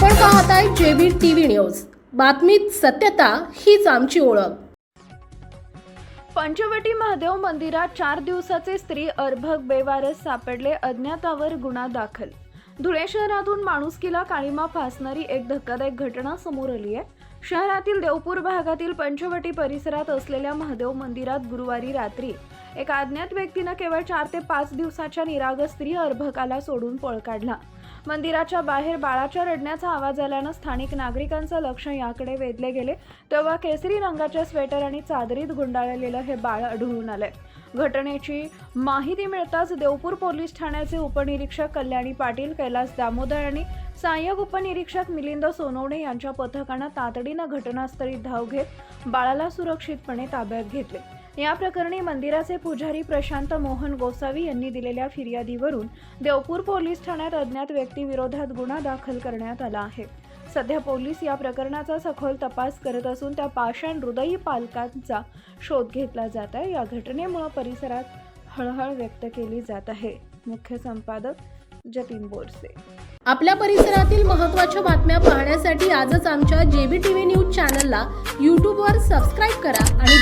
पाहताय JB TV news. बातमीत सत्यता हीच आमची ओळख. पंचवटी महादेव मंदिरात चार दिवसाचे स्त्री अर्भक बेवारस सापडले अज्ञातावर गुन्हा दाखल. धुळे शहरातून माणुसकीला काळीमा फासणारी एक धक्कादायक घटना समोर आली आहे. शहरातील देवपूर भागातील पंचवटी परिसरात असलेल्या महादेव मंदिरात गुरुवारी रात्री एका अज्ञात व्यक्तीनं केवळ चार ते पाच दिवसाच्या निरागस स्त्री अर्भकाला सोडून पळ काढला. मंदिराच्या बाहेर बाळाच्या रडण्याचा आवाज आल्यानं स्थानिक नागरिकांचं लक्ष याकडे वेधले गेले. तेव्हा केसरी रंगाच्या स्वेटर आणि चादरीत गुंडाळलेलं हे बाळ आढळून आलंय. घटनेची माहिती मिळताच देवपूर पोलीस ठाण्याचे उपनिरीक्षक कल्याणी पाटील कैलास दामोदर आणि सहाय्यक उपनिरीक्षक मिलिंद सोनवणे यांच्या पथकानं तातडीनं घटनास्थळी धाव घेत बाळाला सुरक्षितपणे ताब्यात घेतले. या प्रकरणी मंदिराचे पुजारी प्रशांत मोहन गोसावी यांनी दिलेल्या फिर्यादीवरून देवपूर पोलीस ठाण्यात अज्ञात व्यक्तीविरोधात गुन्हा दाखल करण्यात आला आहे. सध्या पोलीस या प्रकरणाचा सखोल तपास करत असून त्या पाषाण हृदयी पालकांचा शोध घेतला जात आहे. या घटनेमुळे परिसरात हळहळ व्यक्त केली जात आहे. मुख्य संपादक जतीन बोरसे. आपल्या परिसरातील महत्त्वाच्या बातम्या पाहण्यासाठी आजच आमच्या जेबी टीव्ही न्यूज चॅनलला यूट्यूबवर सबस्क्राईब करा आणि